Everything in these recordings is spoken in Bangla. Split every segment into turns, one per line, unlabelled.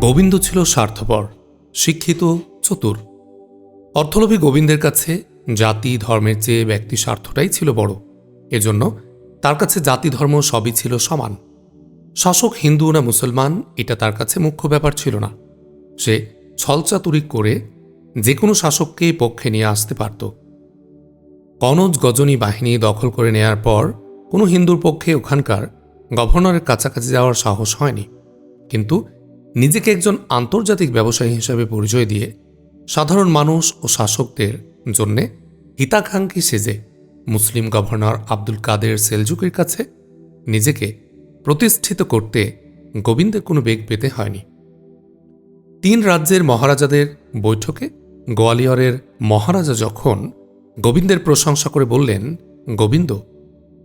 গোবিন্দ ছিল স্বার্থপর, শিক্ষিত, চতুর। অর্থলোভী গোবিন্দের কাছে জাতি, ধর্মের চেয়ে ব্যক্তি স্বার্থটাই ছিল বড়। এজন্য তার কাছে জাতি, ধর্ম সবই ছিল সমান। শাসক হিন্দু না মুসলমান, এটা তার কাছে মুখ্য ব্যাপার ছিল না। সে ছলচাতুরি করে যে কোনো শাসককে পক্ষে নিয়ে আসতে পারত। কনজ গজনী বাহিনী দখল করে নেয়ার পর কোনো হিন্দুর পক্ষে ওখানকার গভর্নরের কাছাকাছি যাওয়ার সাহস হয়নি। কিন্তু নিজেকে একজন আন্তর্জাতিক ব্যবসায়ী হিসাবে পরিচয় দিয়ে সাধারণ মানুষ ও শাসকদের জন্যে হিতাকাঙ্ক্ষী সেজে মুসলিম গভর্নর আব্দুল কাদের সেলজুকের কাছে নিজেকে প্রতিষ্ঠিত করতে গোবিন্দের কোনো বেগ পেতে হয়নি। তিন রাজ্যের মহারাজাদের বৈঠকে গোয়ালিয়রের মহারাজা যখন গোবিন্দের প্রশংসা করে বললেন, গোবিন্দ,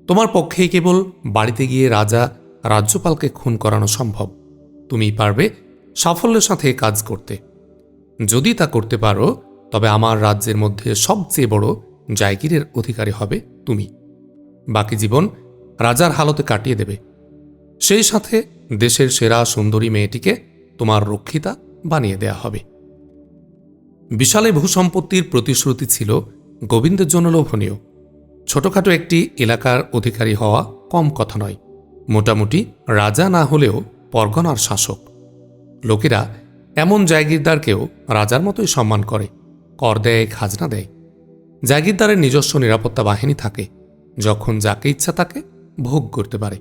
তোমার পক্ষেই কেবল বাড়িতে গিয়ে রাজা রাজ্যপালকে খুন করানো সম্ভব। তুমি পারবে সাফল্যের সাথে কাজ করতে। যদি তা করতে পারো, তবে আমার রাজ্যের মধ্যে সবচেয়ে বড় জায়গিরের অধিকারী হবে তুমি। বাকি জীবন রাজার হালতে কাটিয়ে দেবে। সেই সাথে দেশের সেরা সুন্দরী মেয়েটিকে তোমার রক্ষিতা বানিয়ে দেয়া হবে। বিশালে ভূসম্পত্তির প্রতিশ্রুতি ছিল গোবিন্দের জন্য লোভনীয়। ছোটখাটো একটি এলাকার অধিকারী হওয়া কম কথা নয়। মোটামুটি রাজা না হলেও পরগনার শাসক। লোকেরা এমন জায়গিরদারকেও রাজার মতোই সম্মান করে, কর দেয়, খাজনা দেয়। জাগিরদারের নিজস্ব নিরাপত্তা বাহিনী থাকে, যখন যাকে ইচ্ছা তাকে ভোগ করতে পারে।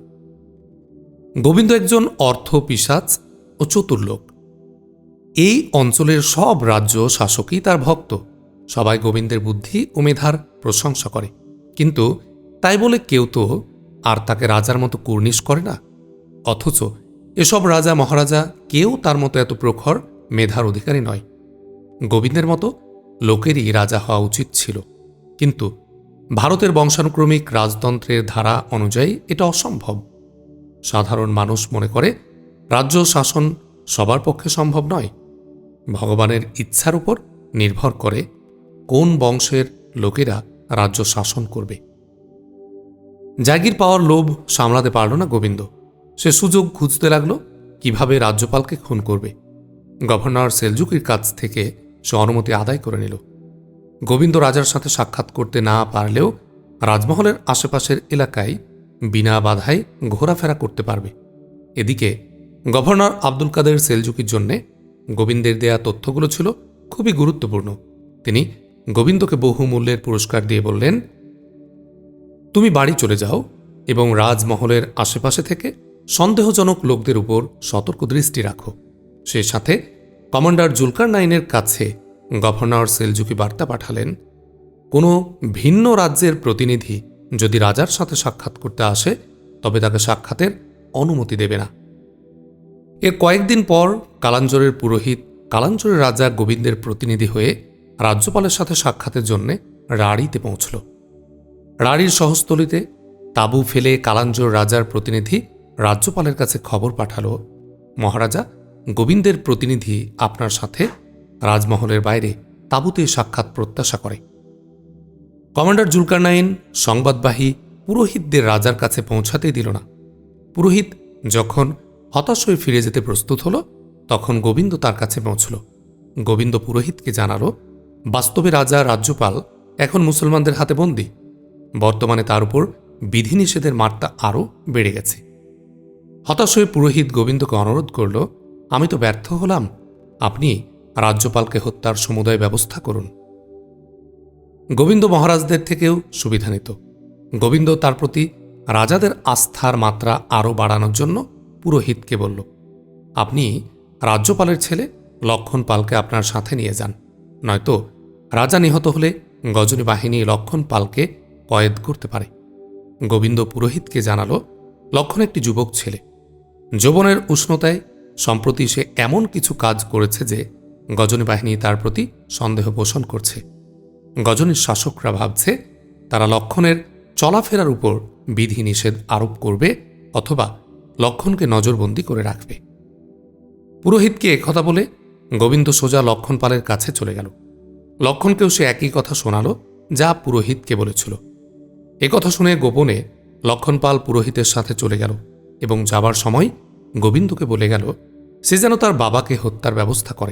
গোবিন্দ একজন অর্থ পিসাচ ও চতুর লোক। এই অঞ্চলের সব রাজ্য শাসকই তার ভক্ত, সবাই গোবিন্দের বুদ্ধি ও মেধার প্রশংসা করে। কিন্তু তাই বলে কেউ তো আর তাকে রাজার মতো কুর্নিশ করে না, অথচ এসব রাজা মহারাজা কেউ তার মতো এত প্রখর মেধার অধিকারী নয়। গোবিন্দের মতো লোকেরই রাজা হওয়া উচিত ছিল। কিন্তু ভারতের বংশানুক্রমিক রাজতন্ত্রের ধারা অনুযায়ী এটা অসম্ভব। সাধারণ মানুষ মনে করে রাজ্য শাসন সবার পক্ষে সম্ভব নয়। ভগবানের ইচ্ছার উপর নির্ভর করে কোন বংশের লোকেরা রাজ্য শাসন করবে। জাগির পাওয়ার লোভ সামলাতে পারল না গোবিন্দ। সে সুযোগ খুঁজতে লাগল কীভাবে রাজ্যপালকে খুন করবে। গভর্নর সেলজুকের কাছ থেকে সে অনুমতি আদায় করে নিল। গোবিন্দ রাজার সাথে সাক্ষাৎ করতে না পারলেও রাজমহলের আশেপাশের এলাকায় বিনা বাধায় ঘোরাফেরা করতে পারবে। এদিকে গভর্নর আব্দুল কাদের সেলজুকির জন্যে গোবিন্দের দেয়া তথ্যগুলো ছিল খুবই গুরুত্বপূর্ণ। তিনি গোবিন্দকে বহু মূল্যের পুরস্কার দিয়ে বললেন, তুমি বাড়ি চলে যাও এবং রাজমহলের আশেপাশে থেকে সন্দেহজনক লোকদের উপর সতর্ক দৃষ্টি রাখো। সে সাথে কমান্ডার জুলকার নাইনের কাছে গভর্নর সেলজুকি বার্তা পাঠালেন, কোনো ভিন্ন রাজ্যের প্রতিনিধি যদি রাজার সাথে সাক্ষাৎ করতে আসে, তবে তাকে সাক্ষাতের অনুমতি দেবে না। এর কয়েকদিন পর কালাঞ্জরের পুরোহিত, কালাঞ্জরের রাজা গোবিন্দের প্রতিনিধি হয়ে রাজ্যপালের সাথে সাক্ষাতের জন্যে রাড়িতে পৌঁছল। রাড়ির সহস্থলিতে তাঁবু ফেলে কালাঞ্জর রাজার প্রতিনিধি রাজ্যপালের কাছে খবর পাঠালো, মহারাজা, গোবিন্দের প্রতিনিধি আপনার সাথে রাজমহলের বাইরে তাঁবুতে সাক্ষাৎ প্রত্যাশা করে। কমান্ডার জুলকারনাইন সংবাদবাহী পুরোহিতদের রাজার কাছে পৌঁছাতেই দিল না। পুরোহিত যখন হতাশ হয়ে ফিরে যেতে প্রস্তুত হল, তখন গোবিন্দ তার কাছে পৌঁছল। গোবিন্দ পুরোহিতকে জানালো, বাস্তবে রাজা, রাজ্যপাল এখন মুসলমানদের হাতে বন্দী। বর্তমানে তার উপর বিধিনিষেধের মাত্রা আরও বেড়ে গেছে। হতাশ হয়ে পুরোহিত গোবিন্দকে অনুরোধ করল, আমি তো ব্যর্থ হলাম। আপনি রাজ্যপালকে হত্যার সমুদয় ব্যবস্থা করুন। গোবিন্দ মহারাজদের থেকেও সুবিধা নিত। গোবিন্দ তার প্রতি রাজাদের আস্থার মাত্রা আরও বাড়ানোর জন্য পুরোহিতকে বলল, আপনি রাজ্যপালের ছেলে লক্ষণ পালকে আপনার সাথে নিয়ে যান। নয়তো রাজা নিহত হলে গজনী বাহিনী লক্ষণ পালকে কয়েদ করতে পারে। গোবিন্দ পুরোহিতকে জানালো, লক্ষণ একটি যুবক ছেলে। যৌবনের উষ্ণতায়, সম্প্রতি সে এমন কিছু কাজ করেছে যে গজনী বাহিনী তার প্রতি সন্দেহ পোষণ করছে। গজনীর শাসকরা ভাবছে, তারা লক্ষণের চলাফেরার উপর বিধি নিষেধ আরোপ করবে অথবা লক্ষণকে নজরবন্দি করে রাখবে। পুরোহিতকে একথা বলে গোবিন্দ সোজা লক্ষণ পালের কাছে চলে গেল। লক্ষণকেও সে একই কথা শোনালো যা পুরোহিতকে বলেছিল। একথা শুনে গোপনে লক্ষণপাল পুরোহিতের সাথে চলে গেল। এবং যাবার সময় গোবিন্দকে বলে গেল, সে যেন তার বাবাকে হত্যার ব্যবস্থা করে।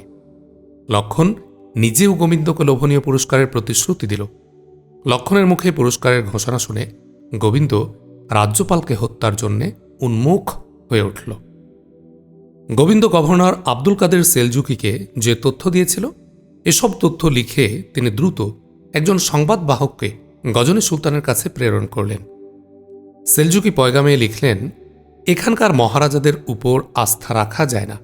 লক্ষণ নিজেও গোবিন্দকে লোভনীয় পুরস্কারের প্রতিশ্রুতি দিল। লক্ষণের মুখে পুরস্কারের ঘোষণা শুনে গোবিন্দ রাজ্যপালকে হত্যার জন্যে উন্মুখ হয়ে উঠল। গোবিন্দ গভর্নর আব্দুল কাদের সেলজুকিকে যে তথ্য দিয়েছিল, এসব তথ্য লিখে তিনি দ্রুত একজন সংবাদ বাহককে গজনী সুলতানের কাছে প্রেরণ করলেন। সেলজুকি পয়গামে লিখলেন এখানকার মহারাজাদের উপর আস্থা রাখা যায় না।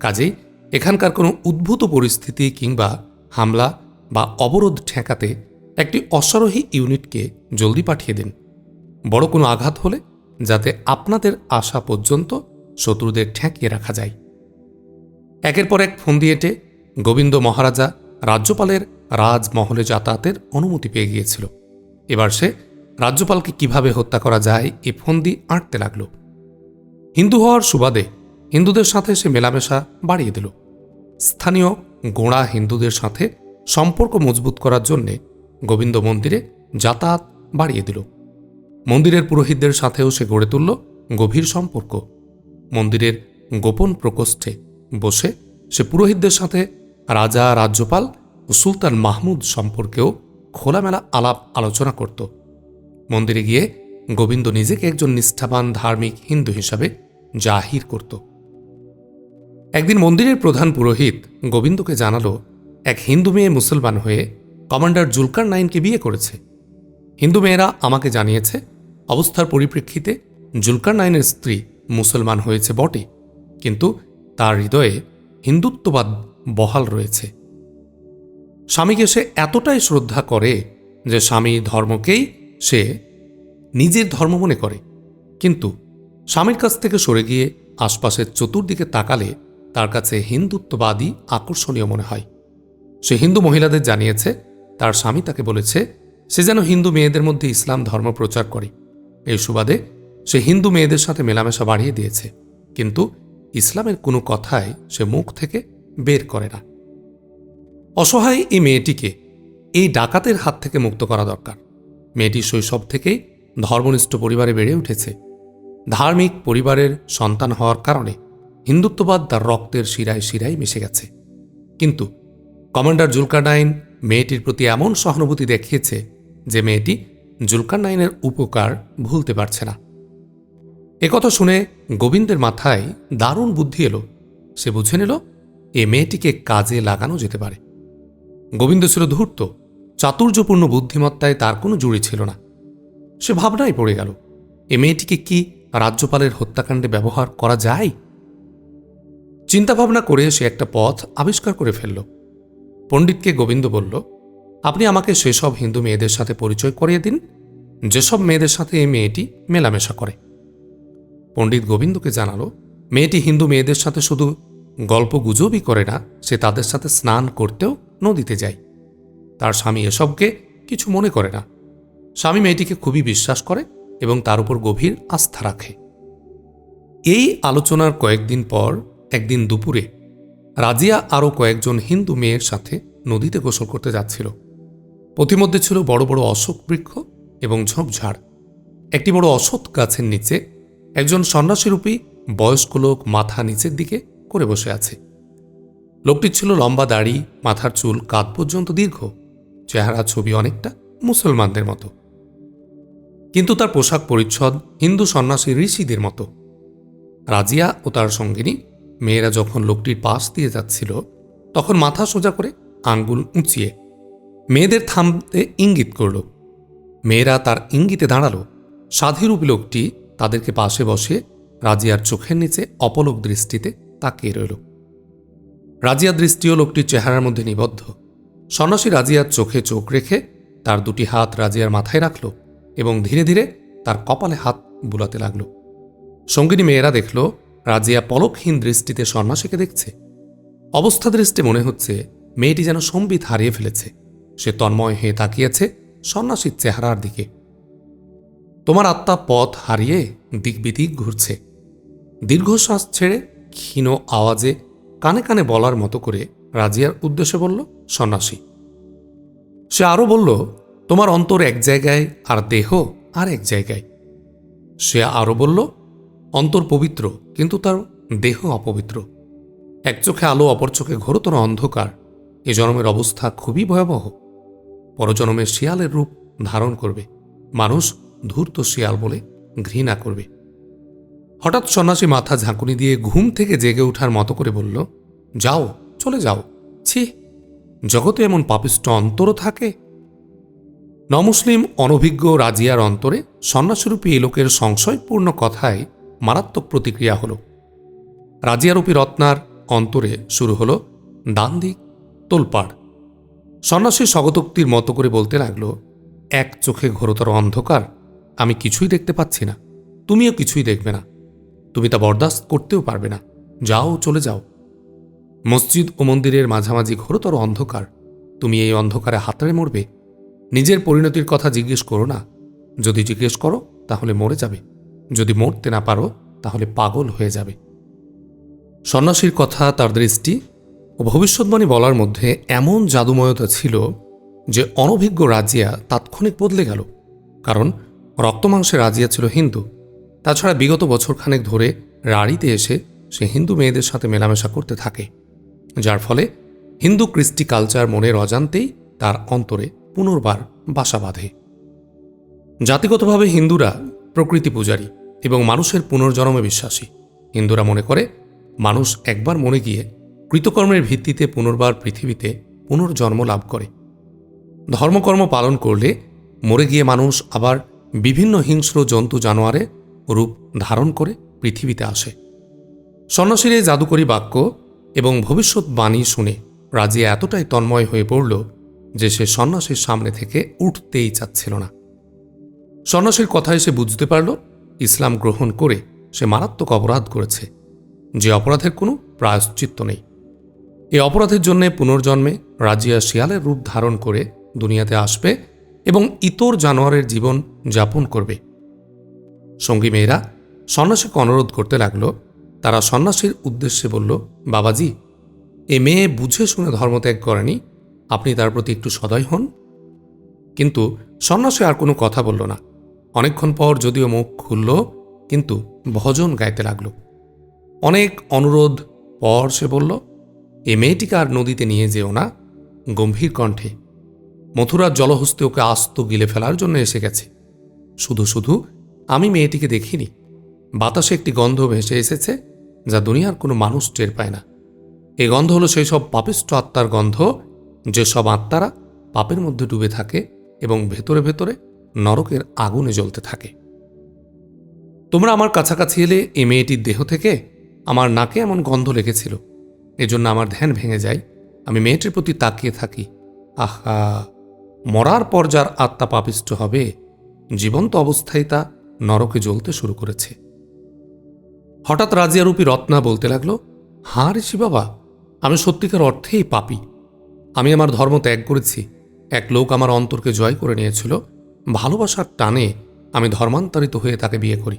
কাজেই এখানকার কোনো উদ্ভূত পরিস্থিতি কিংবা হামলা বা অবরোধ ঠেকাতে একটি অশ্বারোহী ইউনিটকে জলদি পাঠিয়ে দিন। বড় কোনো আঘাত হলে যাতে আপনাদের আসা পর্যন্ত শত্রুদের ঠেকিয়ে রাখা যায়। একের পর এক ফোন দিয়েটে গোবিন্দ মহারাজা রাজ্যপালের রাজমহলে যাতায়াতের অনুমতি পেয়ে গিয়েছিল। এবার সে রাজ্যপালকে কীভাবে হত্যা করা যায় এ ফন্দি আঁটতে লাগল। হিন্দু হওয়ার সুবাদে হিন্দুদের সাথে সে মেলামেশা বাড়িয়ে দিল। স্থানীয় গোঁড়া হিন্দুদের সাথে সম্পর্ক মজবুত করার জন্যে গোবিন্দ মন্দিরে যাতায়াত বাড়িয়ে দিল। মন্দিরের পুরোহিতদের সাথেও সে গড়ে তুলল গভীর সম্পর্ক। মন্দিরের গোপন প্রকোষ্ঠে বসে সে পুরোহিতদের সাথে রাজা, রাজ্যপাল ও সুলতান মাহমুদ সম্পর্কেও খোলামেলা আলাপ আলোচনা করত। মন্দিরে গিয়ে গোবিন্দ নিজেকে একজন নিষ্ঠাবান ধার্মিক হিন্দু হিসাবে জাহির করত। একদিন মন্দিরের প্রধান পুরোহিত গোবিন্দকে জানালো, এক হিন্দু মেয়ে মুসলমান হয়ে কমান্ডার জুলকার নাইনকে বিয়ে করেছে। হিন্দু মেয়েরা আমাকে জানিয়েছে, অবস্থার পরিপ্রেক্ষিতে জুলকার নাইনের স্ত্রী মুসলমান হয়েছে বটে, কিন্তু তার হৃদয়ে হিন্দুত্ববাদ বহাল রয়েছে। স্বামীকে সে এতটাই শ্রদ্ধা করে যে স্বামী ধর্মকেই সে নিজের ধর্ম মনে করে। কিন্তু স্বামীর কাছ থেকে সরে গিয়ে আশপাশের চতুর্দিকে তাকালে তার কাছে হিন্দুত্ববাদী আকর্ষণীয় মনে হয়। সে হিন্দু মহিলাদের জানিয়েছে, তার স্বামী তাকে বলেছে, সে যেন হিন্দু মেয়েদের মধ্যে ইসলাম ধর্ম প্রচার করে। এই সুবাদে সে হিন্দু মেয়েদের সাথে মেলামেশা বাড়িয়ে দিয়েছে। কিন্তু ইসলামের কোনো কথাই সে মুখ থেকে বের করে না। অসহায় এই মেয়েটিকে এই ডাকাতের হাত থেকে মুক্ত করা দরকার। মেয়েটি শৈশব থেকেই ধর্মনিষ্ঠ পরিবারে বেড়ে উঠেছে। ধার্মিক পরিবারের সন্তান হওয়ার কারণে হিন্দুত্ববাদ তার রক্তের শিরায় শিরায় মিশে গেছে। কিন্তু কমান্ডার জুলকারনাইন মেয়েটির প্রতি এমন সহানুভূতি দেখিয়েছে যে মেয়েটি জুলকারনাইনের উপকার ভুলতে পারছে না। একথা শুনে গোবিন্দের মাথায় দারুণ বুদ্ধি এলো। সে বুঝে নিল এ মেয়েটিকে কাজে লাগানো যেতে পারে। গোবিন্দ ছিল ধূর্ত, চাতুর্যপূর্ণ বুদ্ধিমত্তায় তার কোনো জুড়ি ছিল না। সে ভাবনায় পড়ে গেল, এ মেয়েটিকে কি রাজ্যপালের হত্যাকাণ্ডে ব্যবহার করা যায়? চিন্তাভাবনা করে সে একটা পথ আবিষ্কার করে ফেলল। পণ্ডিতকে গোবিন্দ বলল, আপনি আমাকে সেসব হিন্দু মেয়েদের সাথে পরিচয় করিয়ে দিন। যেসব মেয়েদের সাথে এই মেয়েটি মেলামেশা করে। পণ্ডিত গোবিন্দকে জানালো, মেয়েটি হিন্দু মেয়েদের সাথে শুধু গল্প গুজবই করে না, সে তাদের সাথে স্নান করতেও নদীতে যায়। তার স্বামী এসবকে কিছু মনে করে না। স্বামী মেয়েটিকে খুবই বিশ্বাস করে এবং তার উপর গভীর আস্থা রাখে। এই আলোচনার কয়েকদিন পর একদিন দুপুরে রাজিয়া আরও কয়েকজন হিন্দু মেয়ের সাথে নদীতে গোসল করতে যাচ্ছিল। পথিমধ্যে ছিল বড় বড় অশোক বৃক্ষ এবং ঝোপঝাড়। একটি বড় অসৎ গাছের নিচে একজন সন্ন্যাসীরূপী বয়স্ক লোক মাথা নিচের দিকে করে বসে আছে। লোকটি ছিল লম্বা দাড়ি, মাথার চুল কাঁধ পর্যন্ত দীর্ঘ, চেহারা, ছবি অনেকটা মুসলমানদের মতো। কিন্তু তার পোশাক পরিচ্ছদ হিন্দু সন্ন্যাসী ঋষিদের মতো। রাজিয়া ও তার সঙ্গিনী, মেয়েরা যখন লোকটির পাশ দিয়ে যাচ্ছিল, তখন মাথা সোজা করে আঙ্গুল উঁচিয়ে মেয়েদের থামতে ইঙ্গিত করল। মেয়েরা তার ইঙ্গিতে দাঁড়াল। সাধীরূপী লোকটি তাদেরকে পাশে বসে রাজিয়ার চোখের নিচে অপলক দৃষ্টিতে তাকিয়ে রইল। রাজিয়ার দৃষ্টিও লোকটির চেহারার মধ্যে নিবদ্ধ। সন্ন্যাসী রাজিয়ার চোখে চোখ রেখে তার দুটি হাত রাজিয়ার মাথায় রাখল। এবং ধীরে ধীরে তার কপালে হাত বুলাতে লাগল। সঙ্গিনী মেয়েরা দেখল, রাজিয়া পলকহীন দৃষ্টিতে সন্ন্যাসীকে দেখছে। অবস্থা দৃষ্টি মনে হচ্ছে মেয়েটি যেন সম্বিত হারিয়ে ফেলেছে। সে তন্ময় হয়ে তাকিয়েছে সন্ন্যাসীর চেহারার দিকে। তোমার আত্মা পথ হারিয়ে দিক বিদিক ঘুরছে। দীর্ঘশ্বাস ছেড়ে ক্ষীণ আওয়াজে কানে কানে বলার মতো করে রাজিয়ার উদ্দেশ্যে বলল, সন্ন্যাসী। সে আরও বলল তোমার অন্তর এক জায়গায় আর দেহ আর এক জায়গায়। সে আরও বলল, অন্তর পবিত্র, কিন্তু তার দেহ অপবিত্র। এক চোখে আলো, অপর চোখে ঘোরতর অন্ধকার। এ জন্মের অবস্থা খুবই ভয়াবহ। পরজন্মের শিয়ালের রূপ ধারণ করবে। মানুষ ধূর্ত শিয়াল বলে ঘৃণা করবে। হঠাৎ সন্ন্যাসী মাথা ঝাঁকুনি দিয়ে ঘুম থেকে জেগে ওঠার মতো করে বলল, যাও, চলে যাও। ছি, জগতে এমন পাপিষ্ট অন্তরও থাকে নমুসলিম অনভিজ্ঞ রাজিয়ার অন্তরে সন্ন্যাসরূপী এই লোকের সংশয়পূর্ণ কথায় মারাত্মক প্রতিক্রিয়া হল। রাজিয়ারূপী রত্নার অন্তরে শুরু হল ডান দিক তোলপাড়। সন্ন্যাসী স্বগতোক্তির মতো করে বলতে লাগল, এক চোখে ঘোরতর অন্ধকার, আমি কিছুই দেখতে পাচ্ছি না। তুমিও কিছুই দেখবে না। তুমি তা বরদাস্ত করতেও পারবে না। যাও, চলে যাও। মসজিদ ও মন্দিরের মাঝামাঝি ঘোরতর অন্ধকার। তুমি এই অন্ধকারে হাতড়ে মরবে। নিজের পরিণতির কথা জিজ্ঞেস করো না। যদি জিজ্ঞেস করো, তাহলে মরে যাবে। যদি মরতে না পারো, তাহলে পাগল হয়ে যাবে। সন্ন্যাসীর কথা, তার দৃষ্টি ও ভবিষ্যৎবাণী বলার মধ্যে এমন জাদুময়তা ছিল যে অনভিজ্ঞ রাজিয়া তাৎক্ষণিক বদলে গেল। কারণ রক্তমাংসে রাজিয়া ছিল হিন্দু। তাছাড়া বিগত বছরখানেক ধরে রাড়িতে এসে সে হিন্দু মেয়েদের সাথে মেলামেশা করতে থাকে। যার ফলে হিন্দু কৃষ্টি কালচার মনের অজান্তেই তার অন্তরে পুনর্বার বাসা বাঁধে। জাতিগতভাবে হিন্দুরা প্রকৃতি পূজারী এবং মানুষের পুনর্জন্মে বিশ্বাসী। হিন্দুরা মনে করে, মানুষ একবার মনে গিয়ে কৃতকর্মের ভিত্তিতে পুনর্বার পৃথিবীতে পুনর্জন্ম লাভ করে। ধর্মকর্ম পালন করলে মরে গিয়ে মানুষ আবার বিভিন্ন হিংস্র জন্তু জানোয়ারে রূপ ধারণ করে পৃথিবীতে আসে। সন্ন্যাসীর এই জাদুকরী বাক্য এবং ভবিষ্যৎবাণী শুনে রাজিয়া এতটাই তন্ময় হয়ে পড়ল যে সে সন্ন্যাসীর সামনে থেকে উঠতেই চাচ্ছিল না। সন্ন্যাসীর কথায় সে বুঝতে পারল, ইসলাম গ্রহণ করে সে মারাত্মক অপরাধ করেছে। যে অপরাধের কোনো প্রায়শ্চিত্ত নেই। এই অপরাধের জন্যে পুনর্জন্মে রাজিয়া শিয়ালের রূপ ধারণ করে দুনিয়াতে আসবে এবং ইতর জানোয়ারের জীবন যাপন করবে। সঙ্গী মেয়েরা, সন্ন্যাসীকে অনুরোধ করতে লাগল। তারা সন্ন্যাসীর উদ্দেশ্যে বলল, বাবাজি, এ মেয়ে বুঝে শুনে ধর্মত্যাগ করেনি আপনি তার প্রতি একটু সদয় হন। কিন্তু সন্ন্যাসী আর কোনো কথা বলল না। অনেকক্ষণ পর যদিও মুখ খুলল, কিন্তু ভজন গাইতে লাগল। অনেক অনুরোধ পর সে বলল, এ মেয়েটিকে আর নদীতে নিয়ে যেও না, গম্ভীর কণ্ঠে। মথুরার জলহস্তে ওকে আস্ত গিলে ফেলার জন্য এসে গেছে। শুধু শুধু আমি মেয়েটিকে দেখিনি। বাতাসে একটি গন্ধ ভেসে এসেছে, যা দুনিয়ার কোনো মানুষ টের পায় না। এই গন্ধ হলো সেই সব পাপিষ্ট আত্মার গন্ধ যে সব আত্মারা পাপের মধ্যে ডুবে থাকে এবং ভেতরে ভেতরে নরকের আগুনে জ্বলতে থাকে। তোমরা আমার কাছাকাছি এলে এ মেয়েটির দেহ থেকে আমার নাকে এমন গন্ধ লেগেছিল। এজন্য আমার ধ্যান ভেঙে যায়। আমি মেয়েটির প্রতি তাকিয়ে থাকি। আহা, মরার পর যার আত্মা পাপিষ্ট হবে, জীবন্ত অবস্থায় তা নরকে জ্বলতে শুরু করেছে। হঠাৎ রাজিয়ারূপী রত্না বলতে লাগল, হাঁ ঋষি বাবা আমি সত্যিকার অর্থেই পাপি। আমি আমার ধর্ম ত্যাগ করেছি। এক লোক আমার অন্তরকে জয় করে নিয়েছিল। ভালোবাসার টানে আমি ধর্মান্তরিত হয়ে তাকে বিয়ে করি।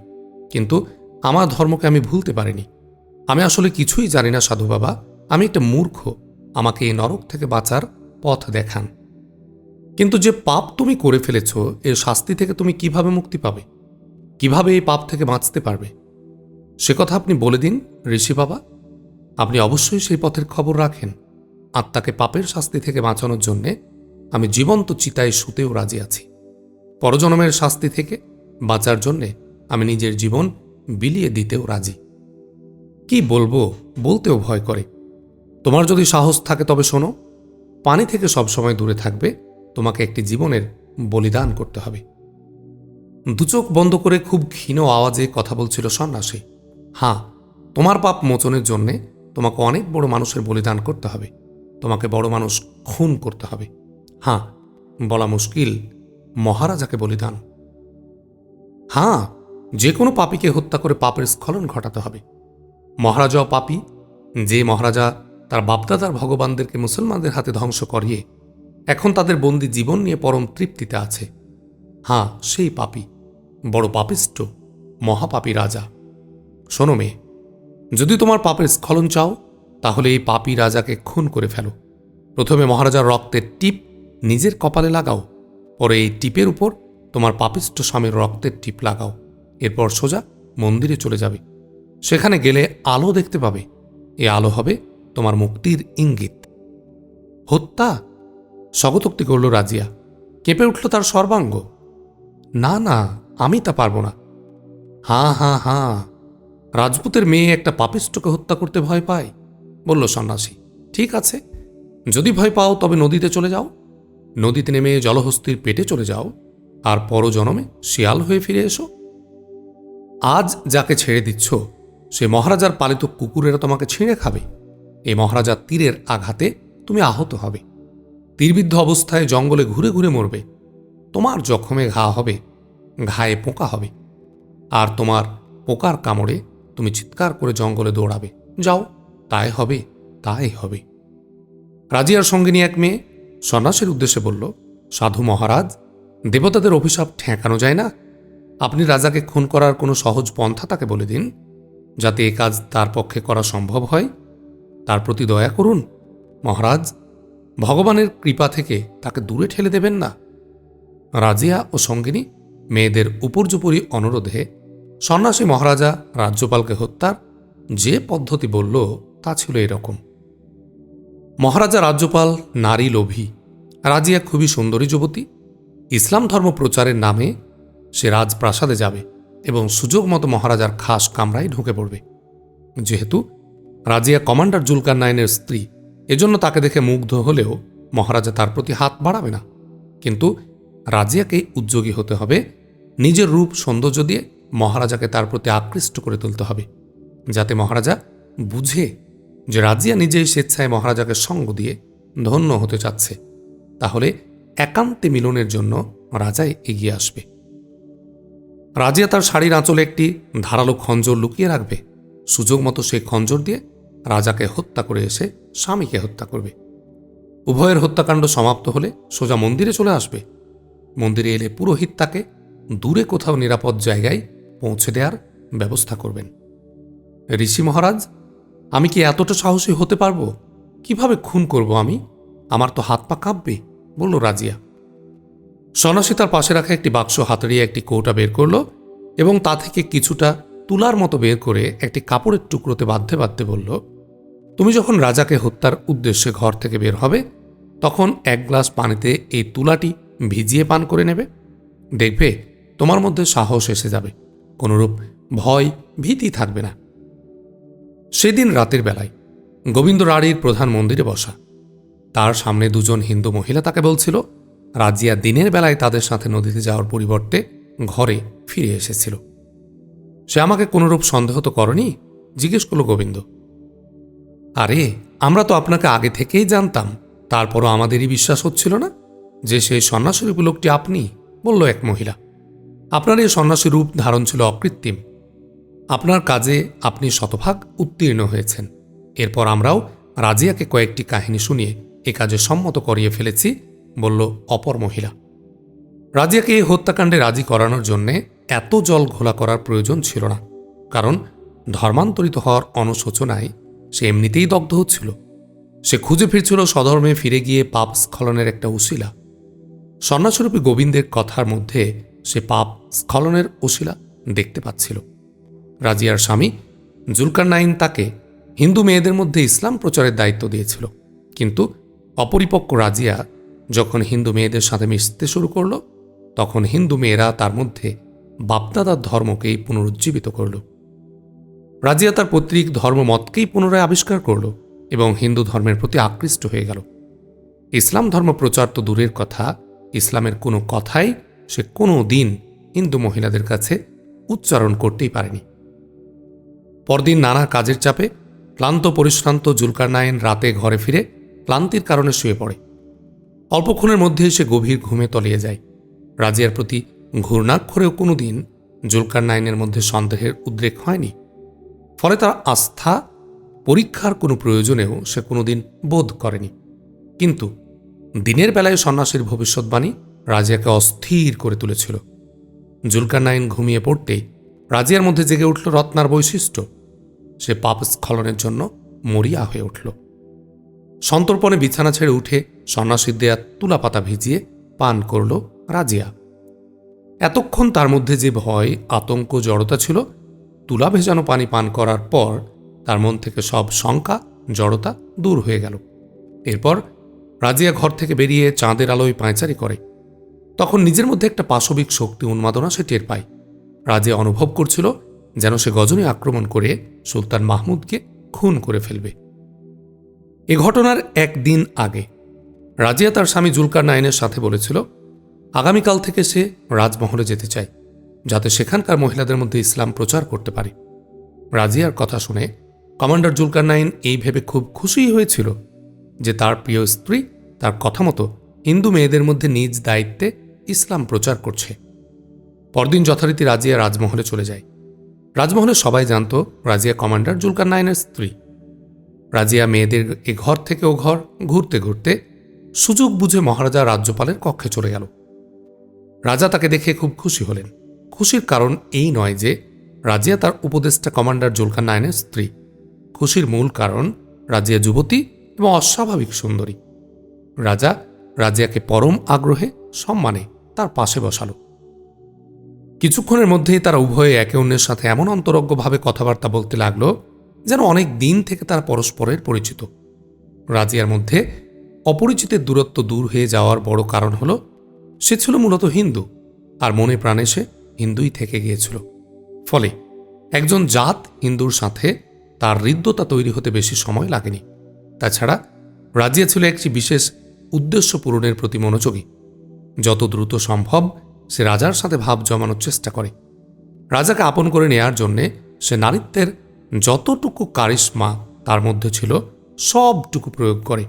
কিন্তু আমার ধর্মকে আমি ভুলতে পারিনি। আমি আসলে কিছুই জানি না, সাধু বাবা। আমি একটা মূর্খ। আমাকে এই নরক থেকে বাঁচার পথ দেখান। কিন্তু যে পাপ তুমি করে ফেলেছ, এর শাস্তি থেকে তুমি কীভাবে মুক্তি পাবে? কীভাবে এই পাপ থেকে বাঁচতে পারবে? সে কথা আপনি বলে দিন, ঋষি বাবা। আপনি অবশ্যই সেই পথের খবর রাখেন। আত্মাকে পাপের শাস্তি থেকে বাঁচানোর জন্যে আমি জীবন্ত চিতায় শুতেও রাজি আছি। পরজন্মের শাস্তি থেকে বাঁচার জন্যে আমি নিজের জীবন বিলিয়ে দিতেও রাজি। কি বলব, বলতেও ভয় করে। তোমার যদি সাহস থাকে তবে শোনো, পানি থেকে সবসময় দূরে থাকবে, তোমাকে একটি জীবনের বলিদান করতে হবে। দুচোখ বন্ধ করে খুব ক্ষীণ আওয়াজে কথা বলছিল সন্ন্যাসী। হ্যাঁ তোমার পাপ মোচনের জন্যে তোমাকে অনেক বড় মানুষের বলিদান করতে হবে। তোমাকে বড় মানুষ খুন করতে হবে। হ্যাঁ বলা মুশকিল। মহারাজাকে বলিদান। হ্যাঁ যে কোনো পাপীকে হত্যা করে পাপের স্খলন ঘটাতে হবে। মহারাজাও পাপী, যে মহারাজা তার বাপদাদার ভগবানদেরকে মুসলমানদের হাতে ধ্বংস করিয়ে এখন তাদের বন্দি জীবন নিয়ে পরম তৃপ্তিতে আছে। হ্যাঁ সেই পাপী, বড় পাপিষ্ট মহাপাপী রাজা। শোনো মেয়ে, যদি তোমার পাপের স্খলন চাও তাহলে এই পাপী রাজাকে খুন করে ফেলো। প্রথমে মহারাজার রক্তের টিপ, নিজের কপালে লাগাও। পরে এই টিপের উপর তোমার পাপিষ্ট স্বামীর রক্তের টিপ লাগাও। এরপর সোজা মন্দিরে চলে যাবে। সেখানে গেলে আলো দেখতে পাবে। এ আলো হবে তোমার মুক্তির ইঙ্গিত। হত্যা? স্বগতোক্তি করল রাজিয়া। কেঁপে উঠল তার সর্বাঙ্গ। না না, আমি তা পারব না। হাঁ হাঁ হাঁ। রাজপুতের মেয়ে একটা পাপিষ্টকে হত্যা করতে ভয় পায়। বলল, সন্ন্যাসী, ঠিক আছে। যদি ভয় পাও, তবে নদীতে চলে যাও। নদীতে নেমে জলহস্তির পেটে চলে যাও। আর পরজনমে শিয়াল হয়ে ফিরে এসো। আজ যাকে ছেড়ে দিচ্ছ, সে মহারাজার পালিত কুকুরেরা তোমাকে ছিঁড়ে খাবে। এই মহারাজার তীরের আঘাতে তুমি আহত হবে। তীরবিদ্ধ অবস্থায় জঙ্গলে ঘুরে ঘুরে মরবে। তোমার জখমে ঘা হবে, ঘায়ে পোকা হবে। আর তোমার পোকার কামড়ে তুমি চিৎকার করে জঙ্গলে দৌড়াবে। যাও। তাই হবে তাই হবে। রাজিয়ার সঙ্গে নিয়ে এক মেয়ে সন্ন্যাসের উদ্দেশ্যে বলল, সাধু মহারাজ, দেবতাদের অভিশাপ ঠেকানো যায় না। আপনি রাজাকে খুন করার কোনো সহজ পন্থা তাকে বলে দিন, যাতে এ কাজ তার পক্ষে করা সম্ভব হয়। তার প্রতি দয়া করুন, মহারাজ। ভগবানের কৃপা থেকে তাকে দূরে ঠেলে দেবেন না। রাজিয়া ও সঙ্গিনী মেয়েদের উপর্যুপরি অনুরোধে সন্ন্যাসী মহারাজা রাজ্যপালকে হত্যার যে পদ্ধতি বলল তা ছিল এরকম। মহারাজা রাজ্যপাল, নারী লোভী রাজিয়া খুবই সুন্দরী যুবতী। ইসলাম ধর্ম প্রচারের নামে সে রাজপ্রাসাদে যাবে এবং সুযোগ মতো মহারাজার খাস কামরায় ঢুকে পড়বে। যেহেতু রাজিয়া কমান্ডার জুলকার নাইনের স্ত্রী, এজন্য তাকে দেখে মুগ্ধ হলেও মহারাজা তার প্রতি হাত বাড়াবে না। কিন্তু রাজিয়াকে উদ্যোগী হতে হবে, নিজের রূপ সৌন্দর্য দিয়ে মহারাজাকে তার প্রতি আকৃষ্ট করে তুলতে হবে, যাতে মহারাজা বুঝে যে রাজিয়া নিজেই স্বেচ্ছায় মহারাজাকে সঙ্গ দিয়ে ধন্য হতে চাচ্ছে, তাহলে একান্তে মিলনের জন্য রাজাই এগিয়ে আসবে। রাজিয়া তার শাড়ির আঁচলে একটি ধারালো খঞ্জর লুকিয়ে রাখবে। সুযোগ মতো সেই খঞ্জর দিয়ে রাজাকে হত্যা করে এসে স্বামীকে হত্যা করবে। উভয়ের হত্যাকাণ্ড সমাপ্ত হলে সোজা মন্দিরে চলে আসবে। মন্দিরে এলে পুরোহিত তাকে দূরে কোথাও নিরাপদ জায়গায় পৌঁছে দেওয়ার ব্যবস্থা করবেন। ঋষি মহারাজ আমি কি এতটা সাহসী হতে পারব? কীভাবে খুন করব আমি? আমার তো হাত পা কাঁপবে, বলল রাজিয়া। সন্ন্যাসী তার পাশে রাখা একটি বাক্স হাতড়িয়ে একটি কৌটা বের করল এবং তা থেকে কিছুটা তুলার মতো বের করে একটি কাপড়ের টুকরোতে বাঁধতে বাঁধতে বলল, তুমি যখন রাজাকে হত্যার উদ্দেশ্যে ঘর থেকে বের হবে, তখন এক গ্লাস পানিতে এই তুলাটি ভিজিয়ে পান করে নেবে। দেখবে তোমার মধ্যে সাহস এসে যাবে। কোনরূপ ভয় ভীতি থাকবে না। সেদিন রাতের বেলায় গোবিন্দ রাড়ির প্রধান মন্দিরে বসা। তার সামনে দুজন হিন্দু মহিলা তাকে বলছিল, রাজিয়া দিনের বেলায় তাদের সাথে নদীতে যাওয়ার পরিবর্তে ঘরে ফিরে এসেছিল। সে আমাকে কোনরূপ সন্দেহ তো করেনি? জিজ্ঞেস করল গোবিন্দ। আরে, আমরা তো আপনাকে আগে থেকেই জানতাম, তারপরও আমাদেরই বিশ্বাস হচ্ছিল না যে সেই সন্ন্যাসী লোকটি আপনি, বলল এক মহিলা। আপনার এই সন্ন্যাসী রূপ ধারণ ছিল অকৃত্রিম আপনার কাজে আপনি শতভাগ উত্তীর্ণ হয়েছেন। এরপর আমরাও রাজিয়াকে কয়েকটি কাহিনী শুনিয়ে এ কাজে সম্মত করিয়ে ফেলেছি, বলল অপর মহিলা। রাজিয়াকে এই হত্যাকাণ্ডে রাজি করানোর জন্যে এত জল ঘোলা করার প্রয়োজন ছিল না, কারণ ধর্মান্তরিত হওয়ার অনুশোচনায় সে এমনিতেই দগ্ধ হচ্ছিল। সে খুঁজে ফিরছিল স্বধর্মে ফিরে গিয়ে পাপ স্খলনের একটা উশিলা। সন্ন্যাসরূপী গোবিন্দের কথার মধ্যে সে পাপ স্খলনের উশিলা দেখতে পাচ্ছিল। রাজিয়ার স্বামী জুলকার নাইন তাকে হিন্দু মেয়েদের মধ্যে ইসলাম প্রচারের দায়িত্ব দিয়েছিল। কিন্তু অপরিপক্ক রাজিয়া যখন হিন্দু মেয়েদের সাথে মিশতে শুরু করল, তখন হিন্দু মেয়েরা তার মধ্যে বাপদাদার ধর্মকেই পুনরুজ্জীবিত করল। রাজিয়া তার পৈতৃক ধর্মমতকেই পুনরায় আবিষ্কার করল এবং হিন্দু ধর্মের প্রতি আকৃষ্ট হয়ে গেল। ইসলাম ধর্ম প্রচার তো দূরের কথা, ইসলামের কোনো কথাই সে কোনো দিন হিন্দু মহিলাদের কাছে উচ্চারণ করতেই পারেনি। পরদিন নানা কাজের চাপে ক্লান্ত পরিশ্রান্ত জুলকার নায়ন রাতে ঘরে ফিরে ক্লান্তির কারণে শুয়ে পড়ে। অল্পক্ষণের মধ্যেই সে গভীর ঘুমে তলিয়ে যায়। রাজিয়ার প্রতি ঘূর্ণাক্ষরেও কোনো দিন জুলকার মধ্যে সন্দেহের উদ্রেক হয়নি। ফলে তার আস্থা পরীক্ষার কোনো প্রয়োজনেও সে কোনোদিন বোধ করেনি। কিন্তু দিনের বেলায় সন্ন্যাসীর ভবিষ্যৎবাণী রাজিয়াকে অস্থির করে তুলেছিল। জুলকার নাইন ঘুমিয়ে পড়তেই রাজিয়ার মধ্যে জেগে উঠল রত্নার বৈশিষ্ট্য। সে পাপ স্খলনের জন্য মরিয়া হয়ে উঠল। সন্তর্পণে বিছানা ছেড়ে উঠে সন্ন্যাসীর দেয়া তুলা পাতা ভিজিয়ে পান করল রাজিয়া। এতক্ষণ তার মধ্যে যে ভয়, আতঙ্ক, জড়তা ছিল, তুলা ভেজানো পানি পান করার পর তার মন থেকে সব শঙ্কা, জড়তা দূর হয়ে গেল। এরপর রাজিয়া ঘর থেকে বেরিয়ে চাঁদের আলোয় পায়চারি করে। তখন নিজের মধ্যে একটা পাশবিক শক্তি উন্মাদনা সে টের পায়। রাজিয়া অনুভব করছিল যেন সে গজনে আক্রমণ করে সুলতান মাহমুদকে খুন করে ফেলবে। এ ঘটনার একদিন আগে রাজিয়া তার স্বামী জুলকার নাইনের সাথে বলেছিল, আগামীকাল থেকে সে রাজমহলে যেতে চায়, যাতে সেখানকার মহিলাদের মধ্যে ইসলাম প্রচার করতে পারে। রাজিয়ার কথা শুনে কমান্ডার জুলকার নাইন এই ভেবে খুব খুশি হয়েছিল যে তার প্রিয় স্ত্রী তার কথা মতো হিন্দু মেয়েদের মধ্যে নিজ দায়িত্বে ইসলাম প্রচার করছে। পরদিন যথারীতি রাজিয়া রাজমহলে চলে যায়। রাজমহলে সবাই জানত রাজিয়া কমান্ডার জুলকার নাইনের স্ত্রী। রাজিয়া মেয়েদের এ ঘর থেকে ও ঘর ঘুরতে ঘুরতে সুযোগ বুঝে মহারাজা রাজ্যপালের কক্ষে চলে গেল। রাজা তাকে দেখে খুব খুশি হলেন। খুশির কারণ এই নয় যে রাজিয়া তার উপদেষ্টা কমান্ডার জুলকার নাইনের স্ত্রী। খুশির মূল কারণ রাজিয়া যুবতী এবং অস্বাভাবিক সুন্দরী। রাজা রাজিয়াকে পরম আগ্রহে সম্মানে তার পাশে বসালো। কিছুক্ষণের মধ্যেই তারা উভয়ে একে অন্যের সাথে এমন অন্তরজ্ঞভাবে কথাবার্তা বলতে লাগল যেন অনেক দিন থেকে তারা পরস্পরের পরিচিত। রাজিয়ার মধ্যে অপরিচিতের দূরত্ব দূর হয়ে যাওয়ার বড় কারণ হলো, সে ছিল মূলত হিন্দু আর মনে প্রাণে সে হিন্দুই থেকে গিয়েছিল। ফলে একজন জাত হিন্দুর সাথে তার হৃদ্যতা তৈরি হতে বেশি সময় লাগেনি। তাছাড়া রাজিয়া ছিল একটি বিশেষ উদ্দেশ্য পূরণের প্রতি মনোযোগী। যত দ্রুত সম্ভব সে রাজার সাথে ভাব জমানোর চেষ্টা করে। রাজাকে আপন করে নেয়ার জন্যে সে নারীত্বের যতটুকু কারিশ্মা তার মধ্যে ছিল, সবটুকু প্রয়োগ করে।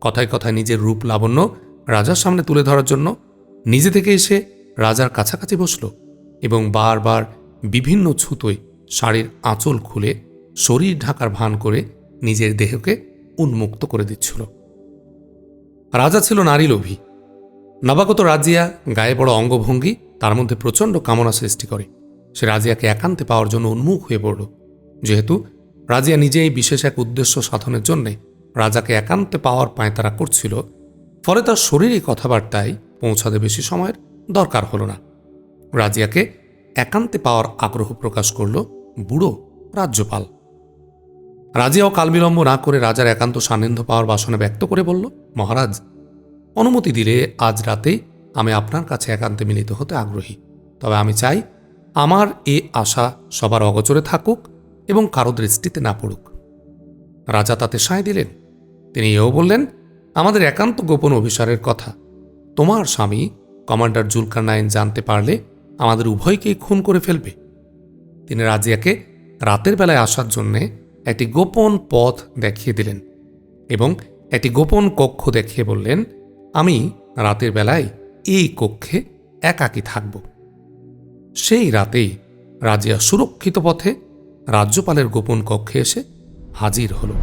কথায় কথায় নিজের রূপ লাবণ্য রাজার সামনে তুলে ধরার জন্য নিজে থেকে এসে রাজার কাছাকাছি বসল এবং বারবার বিভিন্ন ছুতোয় শাড়ির আঁচল খুলে শরীর ঢাকার ভান করে নিজের দেহকে উন্মুক্ত করে দিচ্ছিল। রাজা ছিল নারী লোভী নবাগত রাজিয়া গায়ে বড় অঙ্গভঙ্গি, তার মধ্যে প্রচণ্ড কামনা সৃষ্টি করে। সে রাজিয়াকে একান্তে পাওয়ার জন্য উন্মুখ হয়ে পড়ল। যেহেতু রাজিয়া নিজেই বিশেষ এক উদ্দেশ্য সাধনের জন্যে রাজাকে একান্তে পাওয়ার পায়তারা করছিল, ফলে তার শরীরী কথাবার্তায় পৌঁছাতে বেশি সময়ের দরকার হলো না। রাজিয়াকে একান্তে পাওয়ার আগ্রহ প্রকাশ করল বুড়ো রাজ্যপাল। রাজিয়াও কালবিলম্ব না করে রাজার একান্ত সান্নিধ্য পাওয়ার বাসনে ব্যক্ত করে বলল, মহারাজ অনুমতি দিলে আজ রাতে আমি আপনার কাছে একান্তে মিলিত হতে আগ্রহী। তবে আমি চাই আমার এ আশা সবার অগচরে থাকুক এবং কারও দৃষ্টিতে না পড়ুক। রাজা তাতে সায় দিলেন। তিনি এও বললেন, আমাদের একান্ত গোপন অভিসারের কথা। তোমার স্বামী কমান্ডার জুলকার নাইন জানতে পারলে আমাদের উভয়কেই খুন করে ফেলবে। তিনি রাজিয়াকে রাতের বেলায় আসার জন্যে একটি গোপন পথ দেখিয়ে দিলেন এবং একটি গোপন কক্ষ দেখিয়ে বললেন আমি রাতের বেলায় এই কক্ষে একাকি থাকব। সেই রাতেই রাজিয়া সুরক্ষিত পথে রাজ্যপালের গোপন কক্ষে এসে হাজির হলো।